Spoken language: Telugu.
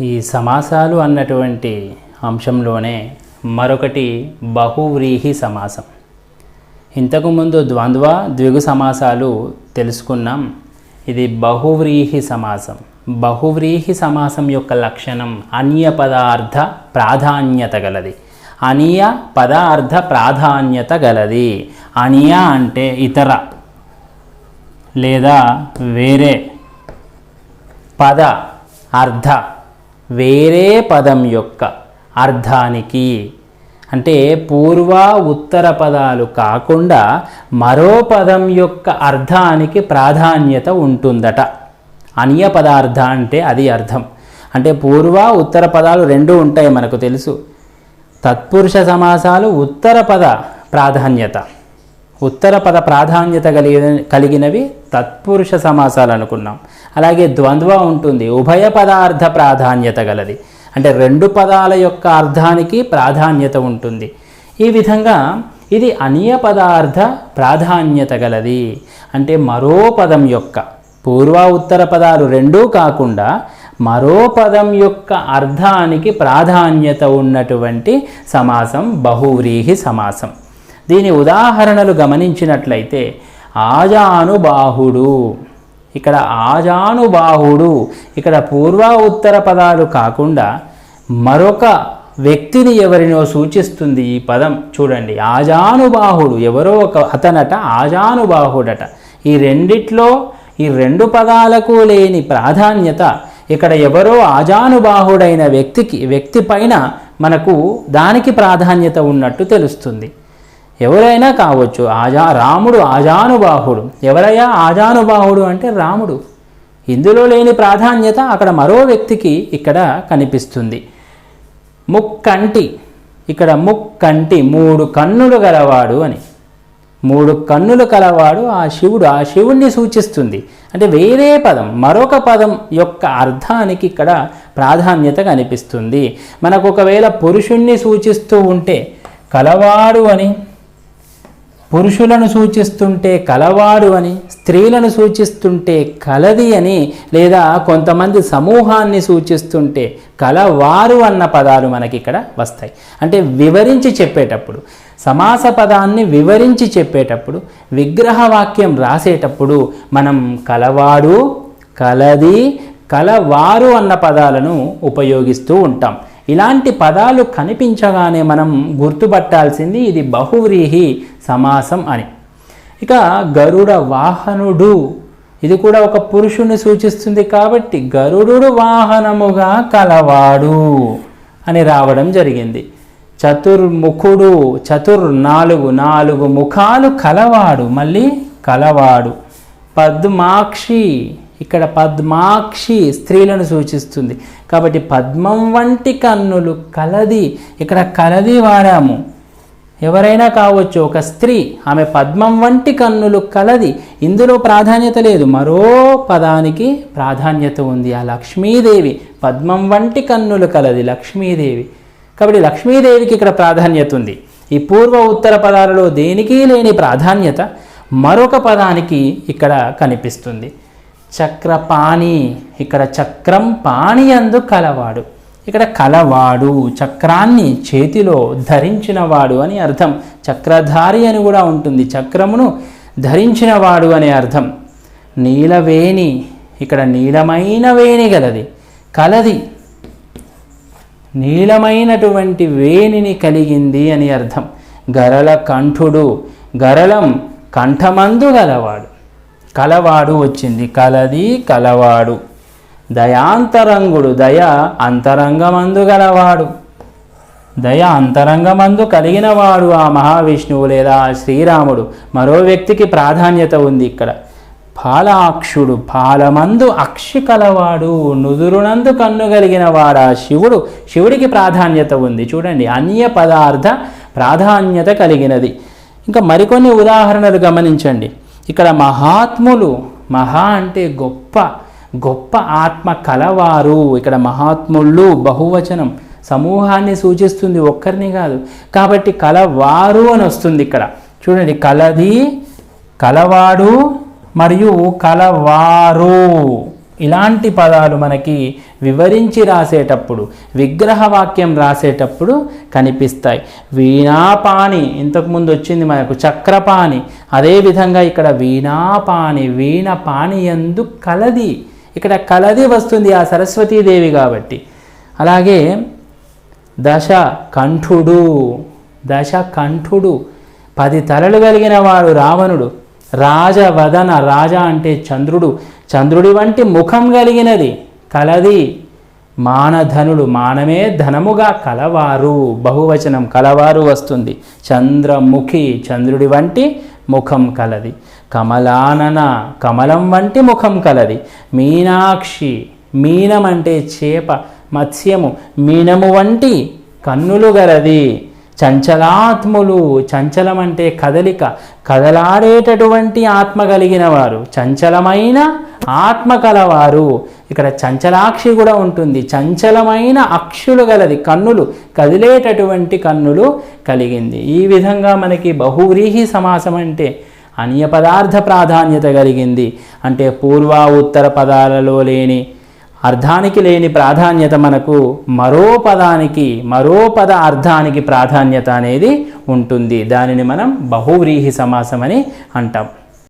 ఈ సమాసాలు అన్నటువంటి అంశంలోనే మరొకటి బహువ్రీహి సమాసం. ఇంతకుముందు ద్వంద్వ ద్విగు సమాసాలు తెలుసుకున్నాం. ఇది బహువ్రీహి సమాసం. బహువ్రీహి సమాసం యొక్క లక్షణం అన్య పదార్థ ప్రాధాన్యత గలది. అనియ పదార్థ ప్రాధాన్యత గలది. అనియ అంటే ఇతర లేదా వేరే పద అర్ధ వేరే పదం యొక్క అర్థానికి అంటే పూర్వ ఉత్తర పదాలు కాకుండా మరో పదం యొక్క అర్థానికి ప్రాధాన్యత ఉంటుందట. అన్య పదార్థ అంటే అది అర్థం. అంటే పూర్వ ఉత్తర పదాలు రెండు ఉంటాయి మనకు తెలుసు. తత్పురుష సమాసాలు ఉత్తర పద ప్రాధాన్యత. ఉత్తర పద ప్రాధాన్యత కలిగిన కలిగినవి తత్పురుష సమాసాలు అనుకున్నాం. అలాగే ద్వంద్వ ఉంటుంది. ఉభయ పదార్థ ప్రాధాన్యత గలది. అంటే రెండు పదాల యొక్క అర్థానికి ప్రాధాన్యత ఉంటుంది. ఈ విధంగా ఇది అనియ పదార్థ ప్రాధాన్యత గలది. అంటే మరో పదం యొక్క పూర్వ ఉత్తర పదాలు రెండూ కాకుండా మరో పదం యొక్క అర్థానికి ప్రాధాన్యత ఉన్నటువంటి సమాసం బహువ్రీహి సమాసం. దీని ఉదాహరణలు గమనించినట్లయితే ఆజానుబాహుడు ఇక్కడ ఆజానుబాహుడు ఇక్కడ పూర్వ ఉత్తర పదాలు కాకుండా మరొక వ్యక్తిని ఎవరినో సూచిస్తుంది ఈ పదం. చూడండి ఆజానుబాహుడు ఎవరో ఒక అతనట ఆజానుబాహుడట. ఈ రెండిట్లో ఈ రెండు పదాలకు లేని ప్రాధాన్యత ఇక్కడ ఎవరో ఆజానుబాహుడైన వ్యక్తికి వ్యక్తి పైన మనకు దానికి ప్రాధాన్యత ఉన్నట్టు తెలుస్తుంది. ఎవరైనా కావచ్చు ఆజా రాముడు ఆజానుబాహుడు. ఎవరయ్యా? ఆజానుబాహుడు అంటే రాముడు. ఇందులో లేని ప్రాధాన్యత అక్కడ మరో వ్యక్తికి ఇక్కడ కనిపిస్తుంది. ముక్కంటి. ఇక్కడ ముక్కంటి మూడు కన్నులు గలవాడు అని. మూడు కన్నులు కలవాడు ఆ శివుడు. ఆ శివుణ్ణి సూచిస్తుంది. అంటే వేరే పదం మరొక పదం యొక్క అర్థానికి ఇక్కడ ప్రాధాన్యత కనిపిస్తుంది. మనకు ఒకవేళ పురుషుణ్ణి సూచిస్తూ ఉంటే కలవాడు అని పురుషులను సూచిస్తుంటే కలవాడు అని స్త్రీలను సూచిస్తుంటే కలది అని లేదా కొంతమంది సమూహాన్ని సూచిస్తుంటే కలవారు అన్న పదాలు మనకి ఇక్కడ వస్తాయి. అంటే వివరించి చెప్పేటప్పుడు సమాస పదాన్ని వివరించి చెప్పేటప్పుడు విగ్రహవాక్యం రాసేటప్పుడు మనం కలవాడు కలది కలవారు అన్న పదాలను ఉపయోగిస్తూ ఉంటాం. ఇలాంటి పదాలు కనిపించగానే మనం గుర్తుపట్టాల్సింది ఇది బహువ్రీహి సమాసం అని. ఇక గరుడ వాహనుడు ఇది కూడా ఒక పురుషుని సూచిస్తుంది కాబట్టి గరుడు వాహనముగా కలవాడు అని రావడం జరిగింది. చతుర్ముఖుడు చతుర్ నాలుగు నాలుగు ముఖాలు కలవాడు మళ్ళీ కలవాడు. పద్మాక్షి ఇక్కడ పద్మాక్షి స్త్రీలను సూచిస్తుంది. కాబట్టి పద్మం వంటి కన్నులు కలది ఇక్కడ కలది వాడాము. ఎవరైనా కావచ్చు ఒక స్త్రీ ఆమె పద్మం వంటి కన్నులు కలది ఇందులో ప్రాధాన్యత లేదు. మరో పదానికి ప్రాధాన్యత ఉంది. ఆ లక్ష్మీదేవి పద్మం వంటి కన్నులు కలది లక్ష్మీదేవి. కాబట్టి లక్ష్మీదేవికి ఇక్కడ ప్రాధాన్యత ఉంది. ఈ పూర్వ ఉత్తర పదాలలో దేనికి లేని ప్రాధాన్యత మరొక పదానికి ఇక్కడ కనిపిస్తుంది. చక్రపాణి ఇక్కడ చక్రం పాణి అందు కలవాడు. ఇక్కడ కలవాడు చక్రాన్ని చేతిలో ధరించినవాడు అని అర్థం. చక్రధారి అని కూడా ఉంటుంది. చక్రమును ధరించినవాడు అనే అర్థం. నీలవేణి ఇక్కడ నీలమైన వేణి గలది. కలది. నీలమైనటువంటి వేణిని కలిగింది అని అర్థం. గరల కంఠుడు గరళం కంఠమందు గలవాడు. కలవాడు వచ్చింది. కలది కలవాడు. దయాంతరంగుడు దయ అంతరంగమందు గలవాడు. దయ అంతరంగమందు కలిగినవాడు ఆ మహావిష్ణువు లేదా శ్రీరాముడు. మరో వ్యక్తికి ప్రాధాన్యత ఉంది ఇక్కడ. పాలాక్షుడు పాలమందు అక్షి కలవాడు నుదురునందు కన్ను కలిగినవాడు ఆ శివుడు. శివుడికి ప్రాధాన్యత ఉంది. చూడండి అన్య పదార్థ ప్రాధాన్యత కలిగినది. ఇంకా మరికొన్ని ఉదాహరణలు గమనించండి. ఇక్కడ మహాత్ములు మహా అంటే గొప్ప గొప్ప ఆత్మ కలవారు. ఇక్కడ మహాత్ముళ్ళు బహువచనం సమూహాన్ని సూచిస్తుంది ఒక్కరిని కాదు. కాబట్టి కలవారు అని వస్తుంది ఇక్కడ. చూడండి కలది కలవాడు మరియు కలవారు. ఇలాంటి పదాలు మనకి వివరించి రాసేటప్పుడు విగ్రహవాక్యం రాసేటప్పుడు కనిపిస్తాయి. వీణాపాని ఇంతకుముందు వచ్చింది మనకు చక్రపాణి. అదేవిధంగా ఇక్కడ వీణాపాని వీణపాణి ఎందు కలది. ఇక్కడ కలది వస్తుంది ఆ సరస్వతీదేవి కాబట్టి. అలాగే దశ కంఠుడు దశ కంఠుడు పది తలలు కలిగిన వాడు రావణుడు రాజవదన రాజ అంటే చంద్రుడు చంద్రుడి వంటి ముఖం కలిగినది కలది మానధనుడు మానమే ధనముగా కలవారు బహువచనం కలవారు వస్తుంది. చంద్రముఖి చంద్రుడి వంటి ముఖం కలది. కమలానన కమలం వంటి ముఖం కలది. మీనాక్షి మీనం అంటే చేప మత్స్యము మీనము వంటి కన్నులు గలది. చంచలాత్ములు చంచలం అంటే కదలిక కదలాడేటటువంటి ఆత్మ కలిగిన వారు. చంచలమైన ఆత్మ కలవారు ఇక్కడ చంచలాక్షి కూడా ఉంటుంది. చంచలమైన అక్షులు గలది కన్నులు కదిలేటటువంటి కన్నులు కలిగింది. ఈ విధంగా మనకి బహువ్రీహి సమాసం అంటే అన్య పదార్థ ప్రాధాన్యత కలిగింది. అంటే పూర్వ ఉత్తర పదాలలో లేని అర్థానికి లేని ప్రాధాన్యత మనకు మరో పదానికి మరో పద అర్థానికి ప్రాధాన్యత అనేది ఉంటుంది. దానిని మనం బహువ్రీహి సమాసం అని అంటాం.